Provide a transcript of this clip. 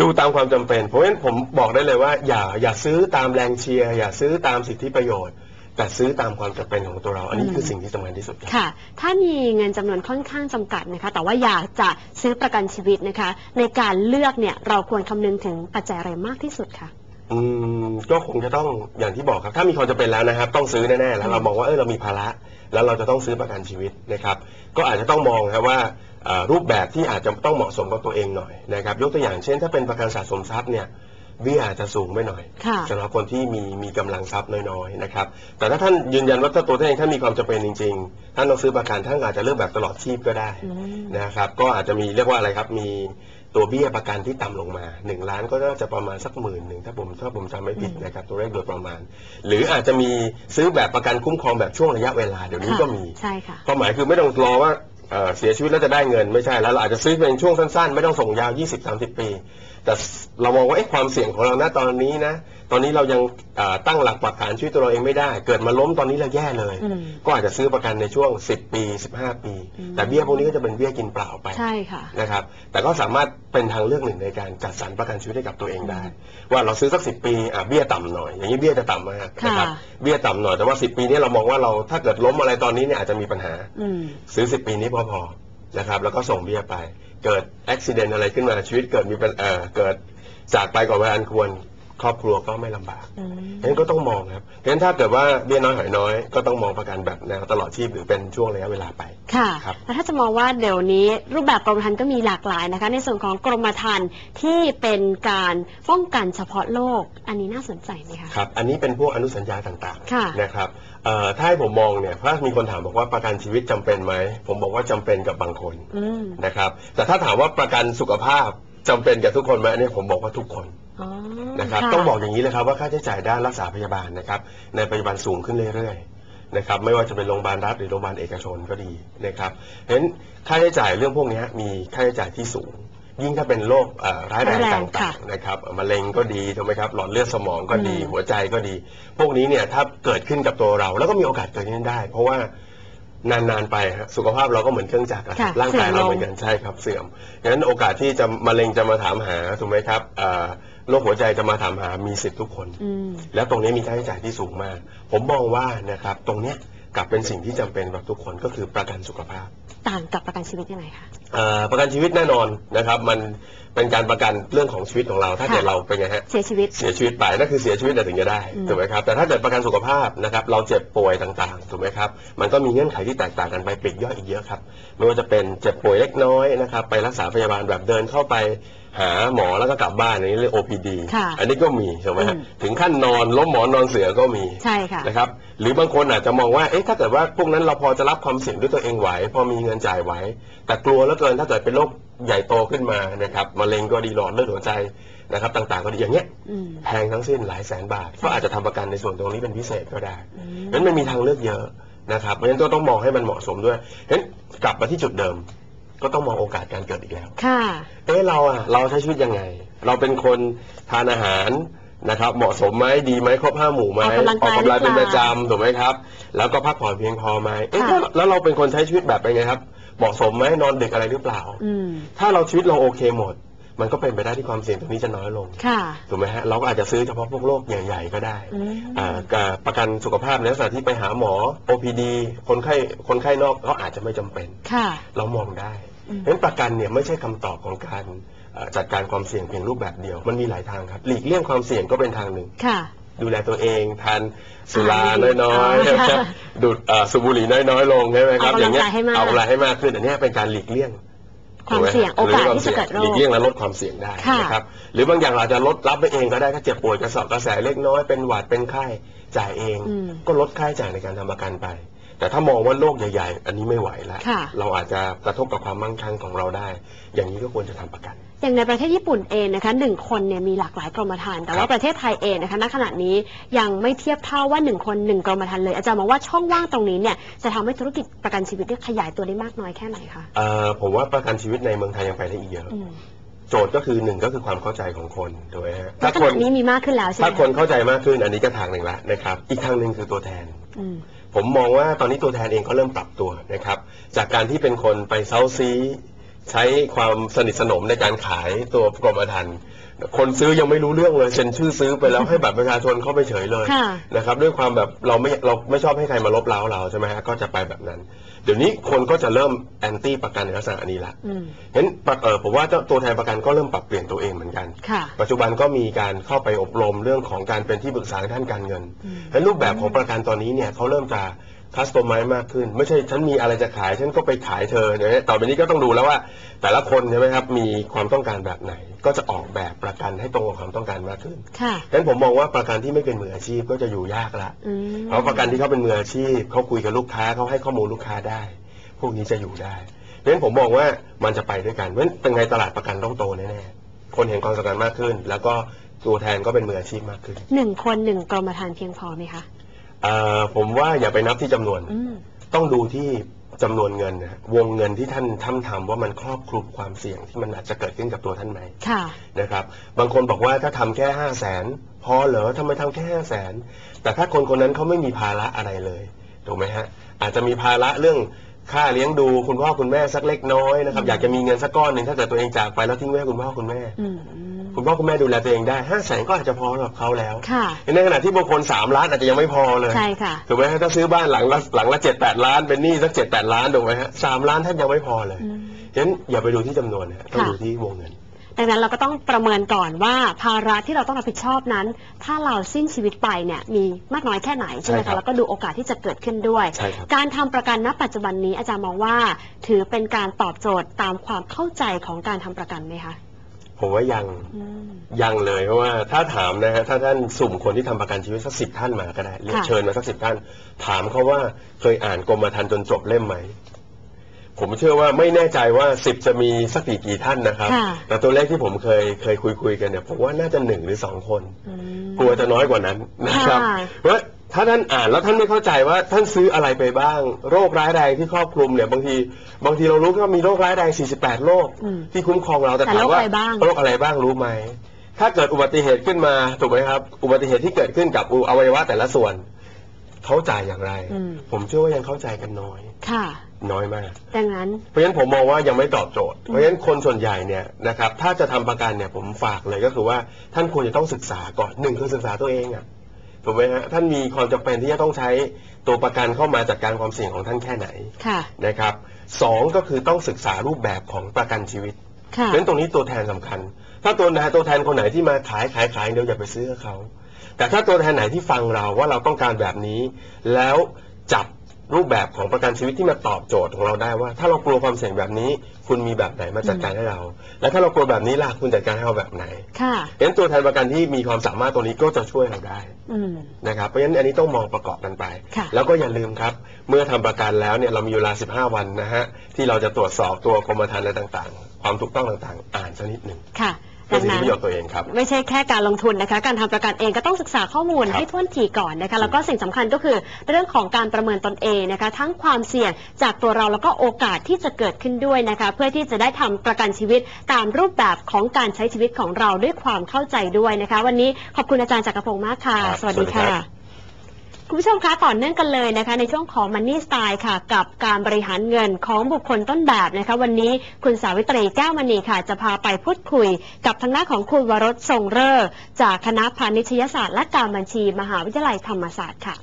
ดูตามความจำเป็น เพราะฉะนั้นผมบอกได้เลยว่า อย่าอย่าซื้อตามแรงเชียร์ อย่าซื้อตามสิทธิประโยชน์ แต่ซื้อตามความจำเป็นของตัวเรา อันนี้คือสิ่งที่สำคัญที่สุดค่ะ ถ้ามีเงินจำนวนค่อนข้างจำกัดนะคะ แต่ว่าอยากจะซื้อประกันชีวิตนะคะ ในการเลือกเนี่ยเราควรคำนึงถึงปัจจัยอะไรมากที่สุดคะ อืมก็คงจะต้องอย่างที่บอกครับ ถ้ามีความจำเป็นแล้วนะครับ ต้องซื้อแน่ๆแล้วเรามองว่าเออเรามีภาระ แล้วเราจะต้องซื้อประกันชีวิตนะครับ ก็อาจจะต้องมองครับว่าเอ่อรูปแบบที่อาจจะต้องเหมาะสมกับตัวเองหน่อยนะครับ ยกตัวอย่างเช่น ถ้าเป็นประกันสะสมทรัพย์เนี่ยเบี้ยอาจจะสูงไปหน่อยค่ะ สำหรับคนที่มีมีกำลังทรัพย์น้อยๆนะครับ แต่ถ้าท่านยืนยันว่าถ้าตัวท่านเองท่านมีความจำเป็นจริง ๆ ท่านต้องซื้อประกันท่านอาจจะเลือกแบบตลอดชีพก็ได้ อืม นะครับก็อาจจะมีเรียกว่าอะไรครับมี ตัวเบี้ยประกันที่ต่ำลงมา 1 ล้านก็น่าจะประมาณสักหมื่นหนึ่งถ้าผมถ้าผมจำไม่ผิดอืมนะครับตัวเลขโดยประมาณ หรืออาจจะมีซื้อแบบประกันคุ้มครองแบบช่วงระยะเวลาเดี๋ยวนี้ก็มีใช่ค่ะความหมายคือไม่ต้องรอว่าเอ่อเสียชีวิตแล้วจะได้เงินไม่ใช่แล้วเราอาจจะซื้อเป็นช่วงสั้นๆ ไม่ต้องส่งยาว 20-30 ปี แต่เรามองว่าเอ๊ะความเสี่ยงของเราณตอนนี้นะ ตอนนี้เรายังเอ่อตั้งหลักปักฐานชีวิตตัวเราเองไม่ได้ เกิดมาล้มตอนนี้เราแย่เลยอืมก็อาจจะซื้อประกันในช่วง 10 ปี 15 ปีอืมแต่เบี้ยพวกนี้ก็จะเป็นเบี้ยกินเปล่าไปใช่ค่ะนะครับ แต่ก็สามารถเป็นทางเลือกหนึ่งในการจัดสรรประกันชีวิตให้กับตัวเองได้ ว่าเราซื้อสักสิปีอะเบี้ยต่ำหน่อย อย่างนี้เบี้ยจะต่ำมากนะครับค่ะเบี้ยต่ำหน่อยแต่ว่า 10 ปีนี้เรามองว่าเราถ้าเกิดล้มอะไรตอนนี้เนี่ยอาจจะมีปัญหาอืมซื้อ 10 ปีนี้พอพอนะครับแล้วก็ส่งเบี้ยไป เกิดอุบิเหตุอะไรขึ้นมาชีวิตเกิดมีปัญเอ่อเกิดจากไปก่อนเวลาอันควรครอบครัวก็ไม่ลำบากอืมเพราะฉะนั้นก็ต้องมองครับเพราะฉะนั้นถ้าเกิดว่าเบี้ยน้อยหอยน้อยก็ต้องมองประกันแบบแนวตลอดชีพหรือเป็นช่วงระยะเวลาไป ค่ะครับ แล้วถ้าจะมองว่าเดี๋ยวนี้รูปแบบกรมธรรม์ก็มีหลากหลายนะคะ ในส่วนของกรมธรรม์ที่เป็นการป้องกันเฉพาะโรคอันนี้น่าสนใจไหมคะ ครับ อันนี้เป็นพวกอนุสัญญาต่างค่ะ ๆนะครับเอ่อ ถ้าให้ผมมองเนี่ยถ้ามีคนถามบอกว่าประกันชีวิตจำเป็นไหม ผมบอกว่าจำเป็นกับบางคนอืมนะครับ แต่ถ้าถามว่าประกันสุขภาพจำเป็นกับทุกคนไหมอันนี้ผมบอกว่าทุกคนอ๋อนะครับะต้องบอกอย่างนี้เลยครับว่าค่าใช้จ่ายด้านรักษาพยาบาลนะครับ ในปัจจุบันสูงขึ้นเรื่อยๆนะครับไม่ว่าจะเป็นโรงพยาบาลรัฐหรือโรงพยาบาลเอกชนก็ดีนะครับเพราะฉะนั้นค่าใช้จ่ายเรื่องพวกนี้มีค่าใช้จ่ายที่สูง ยิ่งถ้าเป็นโรคเอ่อร้ายแรงร้ายแรงต่าค่ะ งๆนะครับมะเร็งก็ดีถูกไหมครับหลอดเลือดสมองก็ดีอืมหัวใจก็ดี พวกนี้เนี่ยถ้าเกิดขึ้นกับตัวเรา แล้วก็มีโอกาสเกิดขึ้นได้ เพราะว่านานๆไปฮะสุขภาพเราก็เหมือนเครื่องจักรอะครับค่ะร่างกายเสื่อมลง เราเหมือนกันใช่ครับเสื่อมงั้นโอกาสที่จะมะเร็งจะมาถามหาถูกไหมครับเอ่อโรคหัวใจจะมาถามหามีสิทธิ์ทุกคน อืม แล้วตรงนี้มีค่าใช้จ่ายที่สูงมาก ผมมองว่านะครับตรงเนี้ยกลับเป็นสิ่งที่จำเป็นกับทุกคนก็คือประกันสุขภาพ ต่างกับประกันชีวิตยังไงคะเอ่อประกันชีวิตแน่นอนนะครับมันเป็นการประกันเรื่องของชีวิตของเรา ถ้าค่ะ เกิดเราเป็นไงฮะเสียชีวิต เสียชีวิตไปนั่นคือเสียชีวิตแต่ถึงจะได้อืม ถูกไหมครับแต่ถ้าเกิดประกันสุขภาพนะครับเราเจ็บป่วยต่างๆถูกไหมครับมันก็มีเงื่อนไขที่แตกต่างกันไปปลีกย่อยอีกเยอะครับไม่ว่าจะเป็นเจ็บป่วยเล็กน้อยนะครับไปรักษาพยาบาลแบบเดินเข้าไป หาหมอแล้วก็กลับบ้านอันนี้เรียก OPD ค่ะอันนี้ก็มีถูกไหมฮะอืมถึงขั้นนอนล้มหมอนนอนเสือก็มีใช่ค่ะนะครับหรือบางคนอาจจะมองว่าเอ๊ะถ้าเกิดว่าพวกนั้นเราพอจะรับความเสี่ยงด้วยตัวเองไหว พอมีเงินจ่ายไหว แต่กลัวแล้วเกินถ้าเกิดเป็นโรคใหญ่โตขึ้นมานะครับมะเร็งก็ดีหลอดเลือดหัวใจนะครับต่างๆก็ดีอย่างเงี้ยอืม แพงทั้งสิ้นหลายแสนบาทก็อาจจะทำประกันในส่วนตรงนี้เป็นพิเศษก็ได้อืเพราะฉะนั้นมันมีทางเลือกเยอะนะครับ เพราะฉะนั้นก็ต้องมองให้มันเหมาะสมด้วยเพราะฉะนั้นกลับมาที่จุดเดิม ก็ต้องมองโอกาสการเกิดอีกแล้ว ค่ะ เอ๊ะเราอะเราใช้ชีวิตยังไง เราเป็นคนทานอาหารนะครับ เหมาะสมไหมดีไหมครบห้าหมู่ไหมออกกำลังกายกำลังเป็นหรืปอระเปล่าจำถูกไหมครับ แล้วก็พักผ่อนเพียงพอไหมเอ๊ะค่ะแล้วแล้วเราเป็นคนใช้ชีวิตแบบเป็นไงครับ เหมาะสมไหมนอนดึกอะไรหรือเปล่า อืม ถ้าเราชีวิตเราโอเคหมด มันก็เป็นไปได้ที่ความเสี่ยงตรงนี้จะน้อยลงค่ะถูกไหมฮะเราก็อาจจะซื้อเฉพาะพวกโรคใหญ่ๆก็ได้อืมอ่ากับประกันสุขภาพในลักษณะที่ไปหาหมอ OPD คนไข้คนไข้นอกก็อาจจะไม่จำเป็นค่ะเรามองได้อืมเพราะฉะนั้นประกันเนี่ยไม่ใช่คำตอบของการเอ่อจัดการความเสี่ยงเพียงรูปแบบเดียว มันมีหลายทางครับ หลีกเลี่ยงความเสี่ยงก็เป็นทางหนึ่งค่ะดูแลตัวเองทานสุราอ่าดีน้อยอ๋อๆค่ะดูดเอ่อสูบบุหรี่น้อยๆลงใช่ไหมครับออกกำลังเงี้กายให้มากเอาอะไรให้มากขึ้นอันเนี้ยเป็นการหลีกเลี่ยง ความเสี่ยงถูไหโอกาสหรืที่จะเกิดโรหลีคกเลี่ยงและลดความเสี่ยงได้ค่ะนะครับหรือบางอย่างเราอาจจะลดรับไปเองก็ได้ถ้าเจ็บป่วยกระสอบกระแสเล็กน้อยเป็นหวัดเป็นไข้จ่ายเองอืมก็ลดค่าใช้จ่ายในการทำประกันไป แต่ถ้ามองว่าโรคใหญ่ ๆ อันนี้ไม่ไหวแล้วค่ะเราอาจจะกระทบกับความมั่งคั่งของเราได้ อย่างนี้ก็ควรจะทำประกัน อย่างในประเทศญี่ปุ่นเองนะคะหนึ่งคนเนี่ยมีหลากหลายกรมธรรม์แต่ครัว่าบประเทศไทยเองนะคะณขณะนี้ยังไม่เทียบเท่าว่าหนึ่งคนหนึ่งกรมธรรม์เลย อาจารย์มองว่าช่องว่างตรงนี้เนี่ยจะทำให้ธุรกิจประกันชีวิตเนี่ยขยายตัวได้มากน้อยแค่ไหนคะเอ่อผมว่าประกันชีวิตในเมืองไทยยังไปได้อีกเยอะอืมโจทย์ก็คือหนึ่งก็คือความเข้าใจของคนถูกไหมฮะณถ้าขคนณะนี้มีมากขึ้นแล้วใช่ไหมถ้าคนเข้าใจมากขึ้นอันนี้ก็ทางหนึ่งละนะครับ อีกทางหนึ่งคือตัวแทนอืมผมมองว่าตอนนี้ตัวแทนเองก็เริ่มปรับตัวนะครับ จากการที่เป็นคนไปเซาซี ใช้ความสนิทสนมในการขายตัวกรมธรรม์คนซื้อยังไม่รู้เรื่องเลยเซ็นชื่อซื้อไปแล้วให้บัตรประชาชนเข้าไปเฉยเลยค่ะนะครับด้วยความแบบเราไม่เราไม่ชอบให้ใครมาลบเล้าเราใช่ไหมฮะก็จะไปแบบนั้น เดี๋ยวนี้คนก็จะเริ่มแอนตี้ประกันในลักษณะนี้ละอืมเห็นปะเออผมว่าเจ้าตัวแทนประกันก็เริ่มปรับเปลี่ยนตัวเองเหมือนกันค่ะปัจจุบันก็มีการเข้าไปอบรมเรื่องของการเป็นที่ปรึกษาทางด้านการเงินอืมและรูปแบบของประกันตอนนี้เนี่ยเขาเริ่มจะ คัสตอมไมซ์มากขึ้น ไม่ใช่ฉันมีอะไรจะขายฉันก็ไปขายเธอเนี่ยต่อไปนี้ก็ต้องดูแล้วว่า แต่ละคนใช่ไหมครับมีความต้องการแบบไหน ก็จะออกแบบประกันให้ตรงกับความต้องการมากขึ้นค่ะดังนั้นผมมองว่าประกันที่ไม่เป็นมืออาชีพก็จะอยู่ยากละอืมเพราะประกันที่เขาเป็นมืออาชีพเขาคุยกับลูกค้าเขาให้ข้อมูลลูกค้าได้ พวกนี้จะอยู่ได้ดังนั้นผมมองว่ามันจะไปด้วยกันเพราะฉะนั้นเป็นไงตลาดประกันต้องโตแน่ๆคนเห็นความสำคัญมากขึ้น แล้วก็ตัวแทนก็เป็นมืออาชีพมากขึ้น หนึ่งคนหนึ่งกรมธรรม์เพียงพอไหมคะเอ่อผมว่าอย่าไปนับที่จำนวน อืม ต้องดูที่จำนวนเงินนะวงเงินที่ท่านท่านทำว่ามันครอบคลุมความเสี่ยงที่มันอาจจะเกิดขึ้นกับตัวท่านไหมค่ะ นะครับ บางคนบอกว่าถ้าทำแค่ห้าแสนพอเหรอทำไมทำแค่ห้าแสนแต่ถ้าคนคนนั้นเขาไม่มีภาระอะไรเลยถูกไหมฮะอาจจะมีภาระเรื่อง ค่าเลี้ยงดูคุณพ่อคุณแม่สักเล็กน้อยนะครับอืมอยากจะมีเงินสักก้อนหนึ่งถ้าเกิดตัวเองจากไปแล้วทิ้งไว้ให้คุณพ่อคุณแม่ อืม คุณพ่อคุณแม่ดูแลตัวเองได้ห้าแสนก็อาจจะพอสำหรับเขาแล้วค่ะ ในขณะที่บางคนสามล้านอาจจะยังไม่พอเลยใช่ค่ะ ถูกไหมฮะถ้าซื้อบ้านหลังละหลังละเจ็ดแปดล้านเป็นหนี้สักเจ็ดแปดล้านถูกไหมฮะสามล้านท่านยังไม่พอเลยอืม ฉะนั้นอย่าไปดูที่จำนวนนะฮะต้องค่ะ ดูที่วงเงิน ดังนั้นเราก็ต้องประเมินก่อนว่าภาระที่เราต้องรับผิดชอบนั้น ถ้าเราสิ้นชีวิตไปเนี่ยมีมากน้อยแค่ไหนใช่ไหมใช่ครัคะบแล้วก็ดูโอกาสที่จะเกิดขึ้นด้วย ใช่ครับ การทำประกันณปัจจุบันนี้อาจารย์มองว่า ถือเป็นการตอบโจทย์ตามความเข้าใจของการทำประกันไหมคะผมว่ายังอืม ยังเลยเพราะว่าถ้าถามนะฮะถ้าท่านสุ่มคนที่ทำประกันชีวิตสักสิบท่านมาก็ได้เรียกค่ะ เชิญมาสักสิบท่าน ถามเขาว่าเคยอ่านกรมธรรม์จนจบเล่มไหม ผมเชื่อว่าไม่แน่ใจว่าสิบจะมีสักกี่กี่ท่านนะครับ ค่ะแต่ตัวเลขที่ผมเคยเคยคุยคุยกันเนี่ยผมว่าน่าจะหนึ่งหรือสองคนอืมกลัวจะน้อยกว่านั้นนะครับค่ะเพราะถ้าท่านอ่านแล้วท่านไม่เข้าใจว่าท่านซื้ออะไรไปบ้าง โรคร้ายแรงที่ครอบคลุมเนี่ยบางทีบางทีเรารู้แค่ว่ามีโรคร้ายแรง 48 โรคอืมที่คุ้มครองเราแต่แต่ถามโรคว่าอะไรบ้าง โรคอะไรบ้างรู้ไหม ถ้าเกิดอุบัติเหตุขึ้นมาถูกไหมครับ อุบัติเหตุที่เกิดขึ้นกับอวัยวะแต่ละส่วน เขาจ่ายอย่างไร อืม ผมเชื่อว่ายังเข้าใจกันน้อย ค่ะ น้อยมาก ดังนั้น เพราะฉะนั้นผมมองว่ายังไม่ตอบโจทย์ เพราะฉะนั้นคนส่วนใหญ่เนี่ยนะครับถ้าจะทำประกันเนี่ยผมฝากเลยก็คือว่าท่านควรจะต้องศึกษาก่อนหนึ่งคือศึกษาตัวเองอะถูกไหมฮะท่านมีความจำเป็นที่จะต้องใช้ตัวประกันเข้ามาจัดการความเสี่ยงของท่านแค่ไหนค่ะนะครับสองก็คือต้องศึกษารูปแบบของประกันชีวิตค่ะเพราะฉะนั้นตรงนี้ตัวแทนสำคัญ ถ้าตัวแทนตัวแทนคนไหนที่มาขายขายขายเดี๋ยวอย่าไปซื้อกับเขา แต่ถ้าตัวแทนไหนที่ฟังเราว่าเราต้องการแบบนี้ แล้วจับ รูปแบบของประกันชีวิตที่มาตอบโจทย์ของเราได้ว่า ถ้าเรากลัวความเสี่ยงแบบนี้ คุณมีแบบไหนมาจัดการให้เรา และถ้าเรากลัวแบบนี้ล่ะคุณจัดการให้เราแบบไหนค่ะเพราะฉะนั้นตัวแทนประกันที่มีความสามารถตรงนี้ก็จะช่วยเราได้อืมนะครับเพราะฉะนั้นอันนี้ต้องมองประกอบกันไปค่ะแล้วก็อย่าลืมครับ เมื่อทำประกันแล้วเนี่ยเรามีเวลา 15 วันนะฮะที่เราจะตรวจสอบตัวกรมธรรม์อะไรต่างๆ ความถูกต้องต่างๆ อ่านสักนิดหนึ่งค่ะ เพื่ดัองสิทธินั้นประโยชน์ตัวเองครับ ไม่ใช่แค่การลงทุนนะคะ การทำประกันเองก็ต้องศึกษาข้อมูลครับให้ท่วนทีก่อนนะคะ แล้วก็สิ่งสำคัญก็คือเรื่องของการประเมินตนเองนะคะ ทั้งความเสี่ยงจากตัวเราแล้วก็โอกาสที่จะเกิดขึ้นด้วยนะคะ เพื่อที่จะได้ทำประกันชีวิตตามรูปแบบของการใช้ชีวิตของเราด้วยความเข้าใจด้วยนะคะ วันนี้ขอบคุณอาจารย์จักรพงศ์มากค่ะครับสวัสดีสวัสดีครัค่ะบ คุณผู้ชมคะต่อเนื่องกันเลยนะคะ ในช่วงของ Money Style ค่ะ กับการบริหารเงินของบุคคลต้นแบบนะคะ วันนี้คุณสาวิตรีแก้วมณีค่ะ จะพาไปพูดคุย กับทางด้านของคุณวรสทรงเร่อจากคณะพาณิชยศาสตร์และการบัญชี มหาวิทยาลัยธรรมศาสตร์ค่ะ